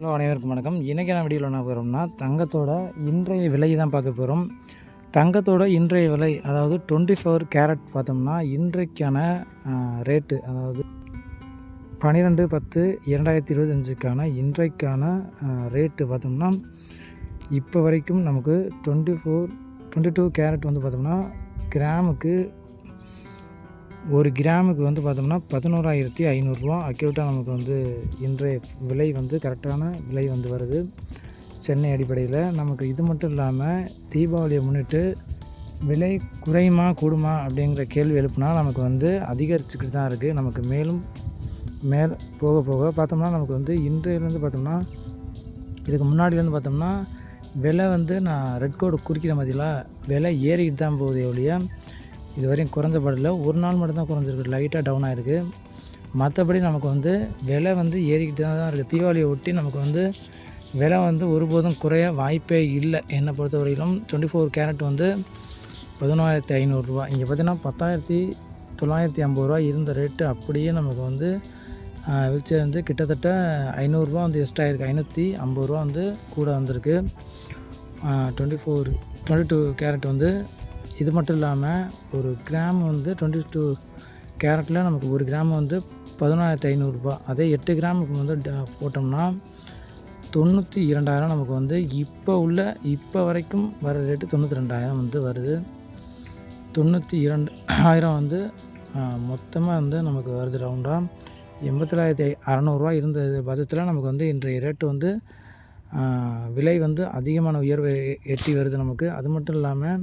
Hello அனைவருக்கும் வணக்கம். இன்றைக்கான வீடியோவில் என்ன போகிறோம்னா தங்கத்தோட இன்றைய விலை தான் பார்க்க போகிறோம் தங்கத்தோட இன்றைய விலை அதாவது டுவெண்ட்டி ஃபோர் கேரட் பார்த்தோம்னா இன்றைக்கான ரேட்டு அதாவது பன்னிரெண்டு பத்து இரண்டாயிரத்தி இருபத்தஞ்சுக்கான இன்றைக்கான ரேட்டு பார்த்தோம்னா இப்போ வரைக்கும் நமக்கு twenty four twenty two carat வந்து பார்த்தோம்னா கிராமுக்கு ஒரு கிராமுக்கு வந்து பார்த்தோம்னா பதினோராயிரத்தி ஐநூறுரூவா அக்யூரேட்டாக நமக்கு வந்து இன்றைய விலை வந்து கரெக்டான விலை வந்து வருது. சென்னை அடிப்படையில் நமக்கு இது மட்டும் இல்லாமல் தீபாவளியை முன்னிட்டு விலை குறையுமா கூடுமா அப்படிங்கிற கேள்வி எழுப்புனா நமக்கு வந்து அதிகரிச்சுக்கிட்டு தான் இருக்குது நமக்கு மேலும் மேல் போக போக பார்த்தோம்னா நமக்கு வந்து இன்றையிலேருந்து பார்த்தோம்னா இதுக்கு முன்னாடிலேருந்து பார்த்தோம்னா விலை வந்து நான் ரெட் கோடு குறிக்கிற மாதிரிலாம் விலை ஏறிக்கிட்டு தான் போகுது ஒழிய இது வரையும் குறைஞ்சப்படல ஒரு நாள் மட்டும்தான் குறைஞ்சிருக்கு. லைட்டாக டவுன் ஆகிருக்கு மற்றபடி நமக்கு வந்து விலை வந்து ஏறிக்கிட்டு தான் இருக்குது தீபாவளியை ஒட்டி நமக்கு வந்து விலை வந்து ஒருபோதும் குறைய வாய்ப்பே இல்லை. என்னை பொறுத்தவரையிலும் டுவெண்ட்டி ஃபோர் கேரட் வந்து பதினோராயிரத்தி ஐநூறுரூவா இங்கே பார்த்தீங்கன்னா பத்தாயிரத்தி தொள்ளாயிரத்தி ஐம்பது ரூபா இருந்த ரேட்டு அப்படியே நமக்கு வந்து வீழ்ச்சி வந்து கிட்டத்தட்ட ஐநூறுரூவா வந்து எக்ஸ்ட்ரா இருக்குது ஐநூற்றி ஐம்பது ரூபா வந்து கூட வந்திருக்கு. Twenty four twenty two carat வந்து இது மட்டும் இல்லாமல் ஒரு கிராம் வந்து டுவெண்ட்டி டூ கேரட்டில் நமக்கு ஒரு கிராம் வந்து பதினாயிரத்தி ஐநூறுரூபா அதே எட்டு கிராமுக்கு வந்து போட்டோம்னா தொண்ணூற்றி இரண்டாயிரம் நமக்கு வந்து இப்போ உள்ள இப்போ வரைக்கும் வர ரேட்டு தொண்ணூற்றி ரெண்டாயிரம் வந்து வருது. தொண்ணூற்றி இரண்டு ஆயிரம் வந்து மொத்தமாக வந்து நமக்கு வருது ரவுண்டாக எண்பத்தொள்ளாயிரத்தி அறநூறுவா இருந்த பட்சத்தில் நமக்கு வந்து இன்றைய ரேட்டு வந்து விலை வந்து அதிகமான உயர்வை எட்டி வருது நமக்கு. அது மட்டும் இல்லாமல்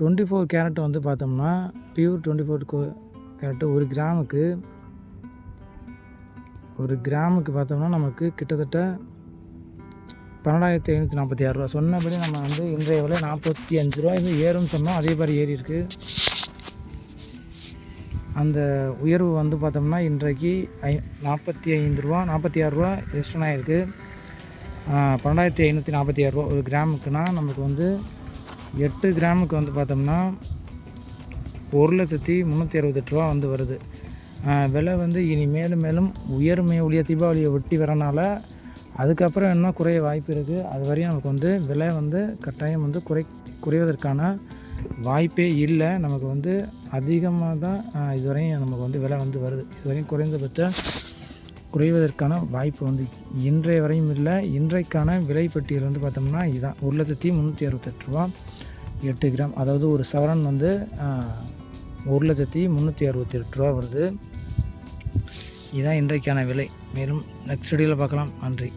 டுவெண்ட்டி ஃபோர் கேரட் வந்து பார்த்தோம்னா பியூர் டுவெண்ட்டி ஃபோர் கேரட்டு ஒரு கிராமுக்கு ஒரு கிராமுக்கு பார்த்தோம்னா நமக்கு கிட்டத்தட்ட பன்னெண்டாயிரத்தி ஐநூற்றி நாற்பத்தி ஆறு ரூபா. சொன்னபடி நம்ம வந்து இன்றைய விலை நாற்பத்தி அஞ்சு ரூபா. இது ஏறும்னு சொன்னோம் அதே மாதிரி ஏறி இருக்குது அந்த உயர்வு வந்து பார்த்தோம்னா இன்றைக்கு ஐ நாற்பத்தி ஐந்து ரூபா நாற்பத்தி ஆறு ரூபா எக்ஸ்டன் ஆகிருக்கு பன்னெண்டாயிரத்தி ஐநூற்றி நாற்பத்தி ஆறு ரூபா ஒரு கிராமுக்குன்னா நமக்கு வந்து எட்டு கிராமுக்கு வந்து பார்த்தோம்னா ஒரு லட்சத்தி முந்நூற்றி அறுபத்தெட்டு ரூபா வந்து வருது. விலை வந்து இனி மேலும் மேலும் உயர்மை ஒழிய தீபாவளியை ஒட்டி வரனால அதுக்கப்புறம் என்ன குறைய வாய்ப்பு இருக்குது அது வரையும் நமக்கு வந்து விலை வந்து கட்டாயம் வந்து குறை குறைவதற்கான வாய்ப்பே இல்லை. நமக்கு வந்து அதிகமாக தான் இதுவரையும் நமக்கு வந்து விலை வந்து வருது. இதுவரையும் குறைந்தபட்ச குறைவதற்கான வாய்ப்பு வந்து இன்றைய வரையும் இல்லை. இன்றைக்கான விலை பட்டியல் வந்து பார்த்தோம்னா இதுதான் ஒரு லட்சத்தி முந்நூற்றி அறுபத்தெட்டு ரூபா எட்டு கிராம். அதாவது ஒரு சவரன் வந்து ஒரு லட்சத்தி முந்நூற்றி அறுபத்தி எட்டு ரூபா வருது. இதுதான் இன்றைக்கான விலை. மேலும் நெக்ஸ்ட் வீடியோவில் பார்க்கலாம். நன்றி.